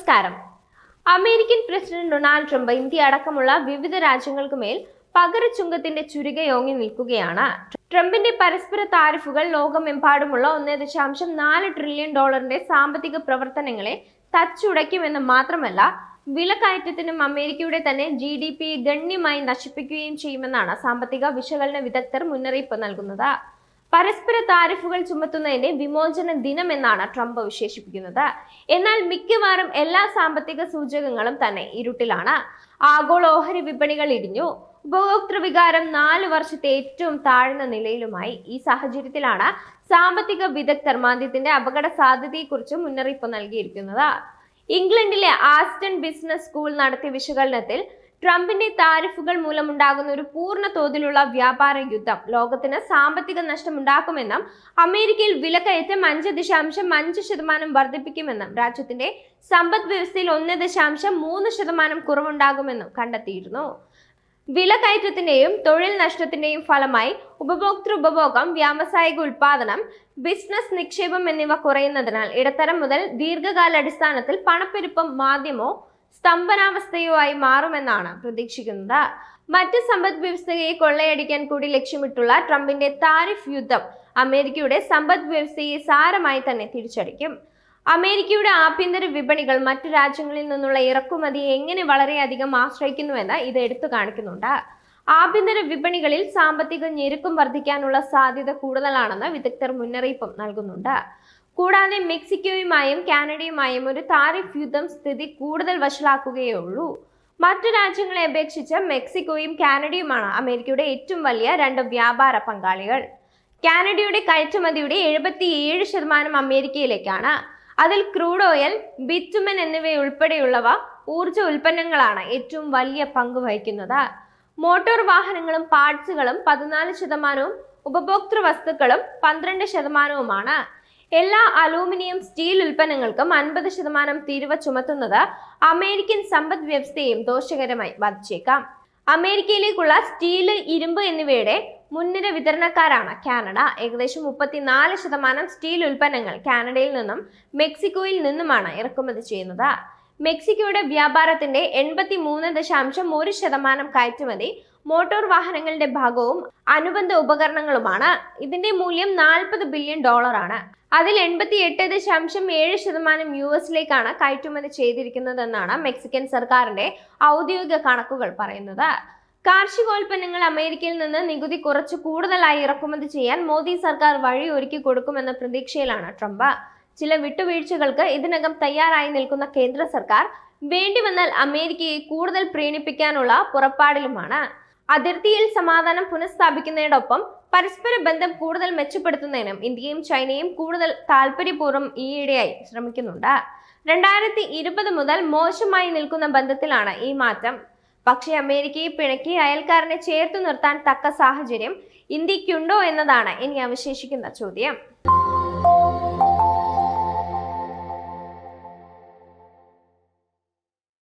നമസ്കാരം. American president Donald Trump India അടക്കമുള്ള വിവിധ രാജ്യങ്ങൾക്ക് മേൽ പകരച്ചുങ്കത്തിന്റെ ചുരുകയോങ്ങി നിൽക്കുകയാണ്. ട്രംപിന്റെ പരസ്പര താരിഫുകൾ ലോകമെമ്പാടുമുള്ള ഒന്നേ ദശാംശം നാല് ട്രില്യൺ ഡോളറിന്റെ സാമ്പത്തിക പ്രവർത്തനങ്ങളെ തച്ചുടയ്ക്കുമെന്ന് മാത്രമല്ല വിലക്കയറ്റത്തിനും അമേരിക്കയുടെ തന്നെ ജി ഡി പി ഗണ്യമായി നശിപ്പിക്കുകയും ചെയ്യുമെന്നാണ് സാമ്പത്തിക വിശകലന വിദഗ്ധർ മുന്നറിയിപ്പ് നൽകുന്നത്. പരസ്പര താരിഫുകൾ ചുമത്തുന്നതിന്റെ വിമോചന ദിനം എന്നാണ് ട്രംപ് വിശേഷിപ്പിക്കുന്നത്. എന്നാൽ മിക്കവാറും എല്ലാ സാമ്പത്തിക സൂചകങ്ങളും തന്നെ ഇരുട്ടിലാണ്. ആഗോള ഓഹരി വിപണികൾ ഇടിഞ്ഞു. ഉപഭോക്തൃ വികാരം നാല് വർഷത്തെ ഏറ്റവും താഴ്ന്ന നിലയിലുമായി ഈ സാഹചര്യത്തിലാണ് സാമ്പത്തിക വിദഗ്ധർ മാന്ദ്യത്തിന്റെ അപകട സാധ്യതയെക്കുറിച്ച് മുന്നറിയിപ്പ് നൽകിയിരിക്കുന്നത്. ഇംഗ്ലണ്ടിലെ ആസ്റ്റൺ ബിസിനസ് സ്കൂൾ നടത്തിയ വിശകലനത്തിൽ ട്രംപിന്റെ താരിഫുകൾ മൂലമുണ്ടാകുന്ന ഒരു പൂർണ തോതിലുള്ള വ്യാപാര യുദ്ധം ലോകത്തിന് സാമ്പത്തിക നഷ്ടമുണ്ടാക്കുമെന്നും അമേരിക്കയിൽ വിലക്കയറ്റം അഞ്ച് ദശാംശം അഞ്ച് ശതമാനം വർദ്ധിപ്പിക്കുമെന്നും രാജ്യത്തിന്റെ സമ്പദ് വ്യവസ്ഥയിൽ ഒന്ന് ദശാംശം മൂന്ന് ശതമാനം കുറവുണ്ടാകുമെന്നും കണ്ടെത്തിയിരുന്നു. വിലക്കയറ്റത്തിന്റെയും തൊഴിൽ നഷ്ടത്തിന്റെയും ഫലമായി ഉപഭോക്തൃ ഉപഭോഗം വ്യാവസായിക ഉൽപാദനം ബിസിനസ് നിക്ഷേപം എന്നിവ കുറയുന്നതിനാൽ ഇടത്തരം മുതൽ ദീർഘകാലാടിസ്ഥാനത്തിൽ പണപ്പെരുപ്പം മാധ്യമോ സ്തംഭനാവസ്ഥയോ ആയി മാറുമെന്നാണ് പ്രതീക്ഷിക്കുന്നത്. മറ്റ് സമ്പദ് വ്യവസ്ഥയെ കൊള്ളയടിക്കാൻ കൂടി ലക്ഷ്യമിട്ടുള്ള ട്രംപിന്റെ താരിഫ് യുദ്ധം അമേരിക്കയുടെ സമ്പദ് വ്യവസ്ഥയെ സാരമായി തന്നെ തിരിച്ചടിക്കും. അമേരിക്കയുടെ ആഭ്യന്തര വിപണികൾ മറ്റു രാജ്യങ്ങളിൽ നിന്നുള്ള ഇറക്കുമതിയെ എങ്ങനെ വളരെയധികം ആശ്രയിക്കുന്നുവെന്ന് ഇത് എടുത്തു കാണിക്കുന്നുണ്ട്. ആഭ്യന്തര വിപണികളിൽ സാമ്പത്തിക ഞെരുക്കം വർദ്ധിക്കാനുള്ള സാധ്യത കൂടുതലാണെന്ന് വിദഗ്ധർ മുന്നറിയിപ്പും നൽകുന്നുണ്ട്. കൂടാതെ മെക്സിക്കോയുമായും കാനഡയുമായും ഒരു താരിഫ് യുദ്ധം സ്ഥിതി കൂടുതൽ വഷളാക്കുകയേ ഉള്ളൂ മറ്റു രാജ്യങ്ങളെ അപേക്ഷിച്ച് മെക്സിക്കോയും കാനഡയുമാണ് അമേരിക്കയുടെ ഏറ്റവും വലിയ രണ്ട് വ്യാപാര പങ്കാളികൾ. കാനഡയുടെ കയറ്റുമതിയുടെ എഴുപത്തിയേഴ് ശതമാനം അമേരിക്കയിലേക്കാണ്. അതിൽ ക്രൂഡ് ഓയിൽ ബിറ്റുമൻ എന്നിവയുൾപ്പെടെയുള്ളവ ഊർജ ഉൽപ്പന്നങ്ങളാണ് ഏറ്റവും വലിയ പങ്ക് വഹിക്കുന്നത്. മോട്ടോർ വാഹനങ്ങളും പാർട്സുകളും പതിനാല് ശതമാനവും ഉപഭോക്തൃ വസ്തുക്കളും പന്ത്രണ്ട് ശതമാനവുമാണ്. എല്ലാ അലൂമിനിയം സ്റ്റീൽ ഉൽപ്പന്നങ്ങൾക്കും അൻപത് ശതമാനം തീരുവ ചുമത്തുന്നത് അമേരിക്കൻ സമ്പദ് വ്യവസ്ഥയെയും ദോഷകരമായി ബാധിച്ചേക്കാം. അമേരിക്കയിലേക്കുള്ള സ്റ്റീൽ ഇരുമ്പ് എന്നിവയുടെ മുൻനിര വിതരണക്കാരാണ് കാനഡ. ഏകദേശം മുപ്പത്തിനാല് ശതമാനം സ്റ്റീൽ ഉൽപ്പന്നങ്ങൾ കാനഡയിൽ നിന്നും മെക്സിക്കോയിൽ നിന്നുമാണ് ഇറക്കുമതി ചെയ്യുന്നത്. മെക്സിക്കോയുടെ വ്യാപാരത്തിന്റെ എൺപത്തി മൂന്ന് ദശാംശം ഒരു ശതമാനം കയറ്റുമതി മോട്ടോർ വാഹനങ്ങളുടെ ഭാഗവും അനുബന്ധ ഉപകരണങ്ങളുമാണ്. ഇതിന്റെ മൂല്യം നാൽപ്പത് ബില്യൺ ഡോളറാണ് അതിൽ എൺപത്തി എട്ട് ദശാംശം ഏഴ് ശതമാനം യു എസിലേക്കാണ് കയറ്റുമതി ചെയ്തിരിക്കുന്നതെന്നാണ് മെക്സിക്കൻ സർക്കാരിന്റെ ഔദ്യോഗിക കണക്കുകൾ പറയുന്നത്. കാർഷികോൽപ്പന്നങ്ങൾ അമേരിക്കയിൽ നിന്ന് നികുതി കുറച്ച് കൂടുതലായി ഇറക്കുമതി ചെയ്യാൻ മോദി സർക്കാർ വഴി ഒരുക്കി കൊടുക്കുമെന്ന പ്രതീക്ഷയിലാണ് ട്രംപ്. ചില വിട്ടുവീഴ്ചകൾക്ക് ഇതിനകം തയ്യാറായി നിൽക്കുന്ന കേന്ദ്ര സർക്കാർ വേണ്ടി വന്നാൽ അമേരിക്കയെ കൂടുതൽ പ്രീണിപ്പിക്കാനുള്ള പുറപ്പാടിലുമാണ്. അതിർത്തിയിൽ സമാധാനം പുനഃസ്ഥാപിക്കുന്നതിനോടൊപ്പം പരസ്പര ബന്ധം കൂടുതൽ മെച്ചപ്പെടുത്തുന്നതിനും ഇന്ത്യയും ചൈനയും കൂടുതൽ താല്പര്യപൂർവം ഈയിടെയായി ശ്രമിക്കുന്നുണ്ട്. രണ്ടായിരത്തി ഇരുപത് മുതൽ മോശമായി നിൽക്കുന്ന ബന്ധത്തിലാണ് ഈ മാറ്റം. പക്ഷേ അമേരിക്കയെ പിണക്കി അയൽക്കാരനെ ചേർത്തു നിർത്താൻ തക്ക സാഹചര്യം ഇന്ത്യക്കുണ്ടോ എന്നതാണ് ഇനി അവശേഷിക്കുന്ന ചോദ്യം.